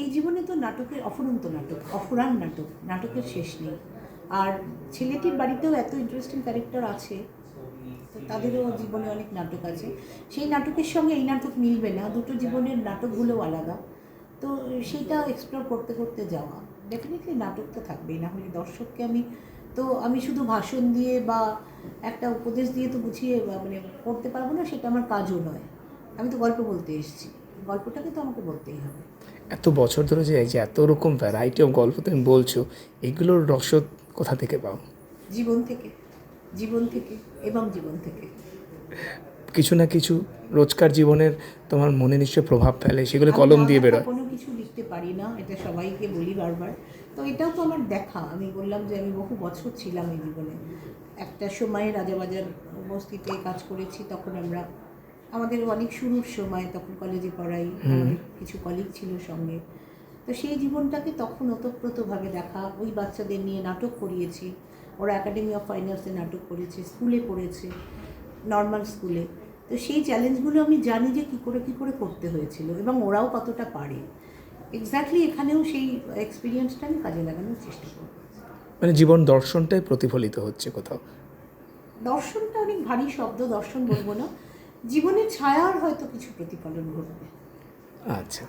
এই জীবনে তো নাটকের অফুরন্ত নাটক, অফুরান নাটক, নাটকের শেষ নেই। আর ছেলেটির বাড়িতেও এত ইন্টারেস্টিং ক্যারেক্টার আছে, তো তাদেরও জীবনে অনেক নাটক আছে। সেই নাটকের সঙ্গে এই নাটক মিলবে না, দুটো জীবনের নাটকগুলোও আলাদা। তো সেইটা এক্সপ্লোর করতে করতে যাওয়া। ডেফিনেটলি নাটক তো থাকবেই, না হলে দর্শককে আমি, তো আমি শুধু ভাষণ দিয়ে বা একটা উপদেশ দিয়ে তো বুঝিয়ে মানে করতে পারব না, সেটা আমার কাজও নয়। আমি তো গল্প বলতে এসেছি। গল্পটাকে তো আমাকে বলতেই হবে। এত বছর ধরে যে এই যে এত রকম ভ্যারাইটি অফ গল্প তুমি বলছো এগুলোর রসদ কোথা থেকে পাও? জীবন থেকে জীবন থেকে এবং জীবন থেকে। কিছু না কিছু রোজকার জীবনের তোমার মনে নিশ্চয় প্রভাব ফেলে সেগুলো কলম দিয়ে বেরোয়। কোনো কিছু লিখতে পারি না এটা সবাইকে বলি বারবার। তো এটাও তো আমার দেখা আমি বললাম যে আমি বহু বছর ছিলাম এই জীবনে। একটা সময়ে রাজাবাজার বস্তিতে কাজ করেছি তখন আমরা আমাদের অনেক শুরুর সময় তখন কলেজে পড়াই আমাদের কিছু কলিগ ছিল সঙ্গে। তো সেই জীবনটাকে তখন ওতপ্রোতভাবে দেখা ওই বাচ্চাদের নিয়ে নাটক করিয়েছি। ওরা একাডেমি অফ ফাইন আর্টসে নাটক করেছে স্কুলে পড়েছে নর্মাল স্কুলে তো সেই চ্যালেঞ্জগুলো আমি জানি যে কী করে কী করে করতে হয়েছিল এবং ওরাও কতটা পারে। এক্স্যাক্টলি এখানেও সেই এক্সপিরিয়েন্সটা আমি কাজে লাগানোর চেষ্টা করব। মানে জীবন দর্শনটাই প্রতিফলিত হচ্ছে কোথাও? দর্শনটা অনেক ভারী শব্দ দর্শন বলব না। জীবনের ছায়ার হয়তো কিছু প্রতিফলন ঘটবে। আচ্ছা।